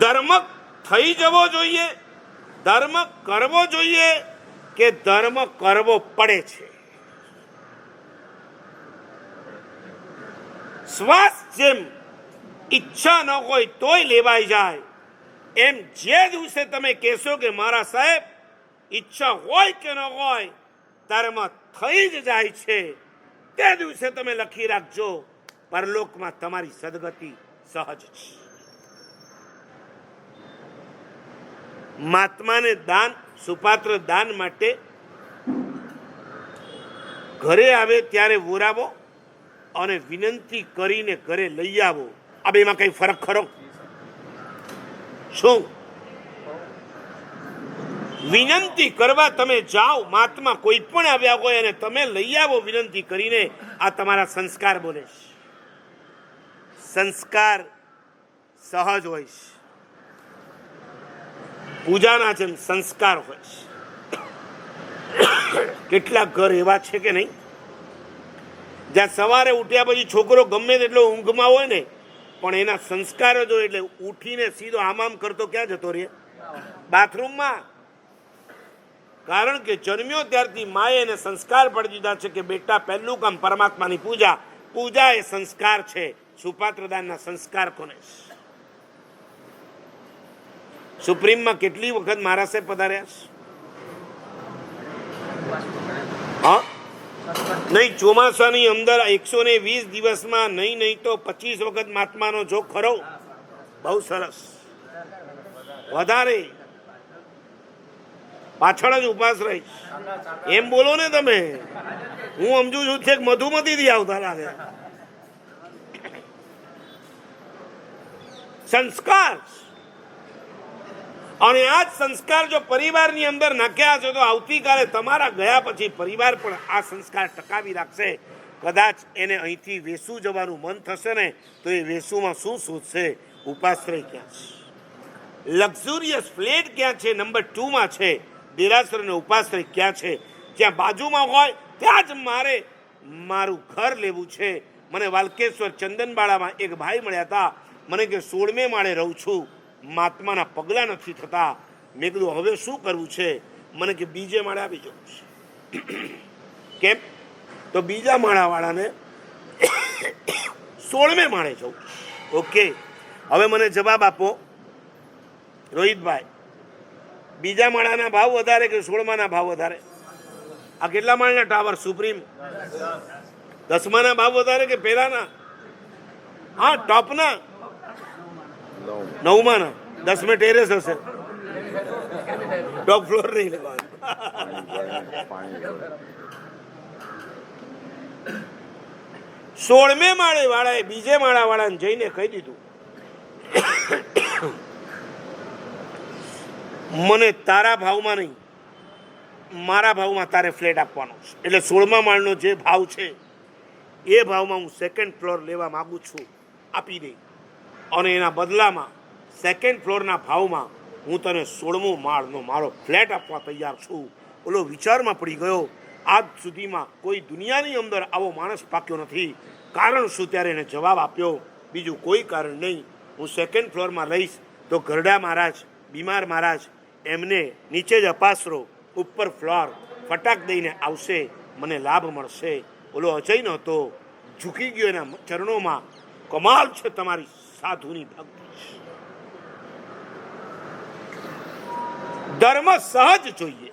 ધર્મ થઈ જવો જોઈએ, ધર્મ કરવો જોઈએ કે ધર્મ કરવો પડે છે? શ્વાસ જેમ ઈચ્છા ન હોય તોય લેવાઈ જાય. એમ જે દિવસે તમે કહેશો કે મારા સાહેબ, ઈચ્છા હોય કે ન હોય, ધર્મ થઈ જ જાય છે. તે દિવસે તમે લખી રાખજો, પરલોકમાં તમારી સદગતિ સહજ છે. મહાત્માને દાન, સુપાત્ર દાન માટે ઘરે આવે ત્યારે વોરાવો અને વિનંતી કરીને ઘરે લઈ આવો. આ બેમાં કઈ ફરક ખરો? શું? વિનંતી કરવા તમે જાઓ, મહાત્મા કોઈ પણ આવ્યા હોય અને તમે લઈ આવો વિનંતી કરીને આ તમારા સંસ્કાર બોલે સંસ્કાર સહજ હોય છે. પૂજાના જેમ સંસ્કાર હોય છે. કેટલાક ઘર એવા છે કે નહીં? જ્યાં સવારે ઉઠ્યા પછી છોકરો ગમે તેટલો ઊંઘમાં હોય ને, પણ એના સંસ્કાર જો એટલે ઉઠીને સીધો આમ આમ કરતો ક્યાં જતો રહે? બાથરૂમમાં. કારણ કે જન્મ્યો ત્યારથી માએ એને સંસ્કાર પડી દીધા છે કે બેટા, પહેલું કામ પરમાત્માની પૂજા. પૂજા એ સંસ્કાર છે. સુપાત્રદાનના સંસ્કાર કોને છે? સુપ્રીમમાં કેટલી વખત મારા સાહેબ પધાર્યા હા? નહીં, ચોમાસાની અંદર એકસો ને વીસ દિવસમાં નહીં નહીં તો પચીસ વખત મહાત્માનો જોગ ખરો. બહુ સરસ. વધારે. પાછળ જ ઉપાસ રહીશ. એમ બોલો ને તમે. હું સમજુ છું, છેક મધુમતીથી આવતા લાગે. સંસ્કાર. અને આ જ સંસ્કાર જો પરિવારની અંદર નાખ્યા છે, તો આવતીકાલે તમારા ગયા પછી પરિવાર પણ આ સંસ્કાર ટકાવી રાખશે. કદાચ એને અહીંથી વેસુ જવાનું મન થશે ને, તો એ વેસુમાં શું શોધશે? ઉપાશ્રય ક્યાં છે? લક્ઝુરિયસ ફ્લેટ ક્યાં છે? નંબર ટુમાં છે. દેરાસર ઉપાશ્રય ક્યાં છે? જ્યાં બાજુમાં હોય, ત્યાં જ મારે મારું ઘર લેવું છે. મને વાલકેશ્વર ચંદનબાળામાં એક ભાઈ મળ્યા હતા. મને કે સોળમે માળે રહું છું. મહાત્માના પગલાં નથી થતા. મેં કીધું, હવે શું કરવું છે? મને કે બીજે માળે આવી જવું છે. કેમ? તો બીજા માળાવાળાને સોળમે માળે જવું. ઓકે. હવે મને જવાબ આપો. રોહિતભાઈ, બીજા માળાના ભાવ વધારે કે સોળમાના ભાવ વધારે? આ કેટલા માળના ટાવર? સુપ્રીમ? દસમાના ભાવ વધારે કે પહેલાના? હા, ટોપના? નવમાના દસમે ટેરેસ હશે. ટોપ ફ્લોર નહીં લેવાનું. સોળમે માળે વાળાએ બીજે માળા વાળાને જઈને કહી દીધું, મને તારા ભાવમાં નહીં, મારા ભાવમાં તારે ફ્લેટ આપવાનો છે. એટલે સોળમા માળનો જે ભાવ છે, એ ભાવમાં હું સેકન્ડ ફ્લોર લેવા માગું છું. આપી દે. અને એના બદલામાં સેકન્ડ ફ્લોરના ભાવમાં હું તને સોળમો માળનો મારો ફ્લેટ આપવા તૈયાર છું. ઓલો વિચારમાં પડી ગયો, આજ સુધીમાં કોઈ દુનિયાની અંદર આવો માણસ પાક્યો નથી. કારણ શું? ત્યારે એને જવાબ આપ્યો, બીજું કોઈ કારણ નહીં. હું સેકન્ડ ફ્લોરમાં રહીશ તો ગરડા મહારાજ, બીમાર મહારાજ, એમને નીચે જ અપાસરો ઉપર ફ્લોર ફટાક દઈને આવશે, મને લાભ મળશે. ઓલો અજય નહોતો, ઝૂકી ગયો એના ચરણોમાં. કમાલ છે તમારી સાધુની ભક્તિ ધર્મ સહજ જોઈએ.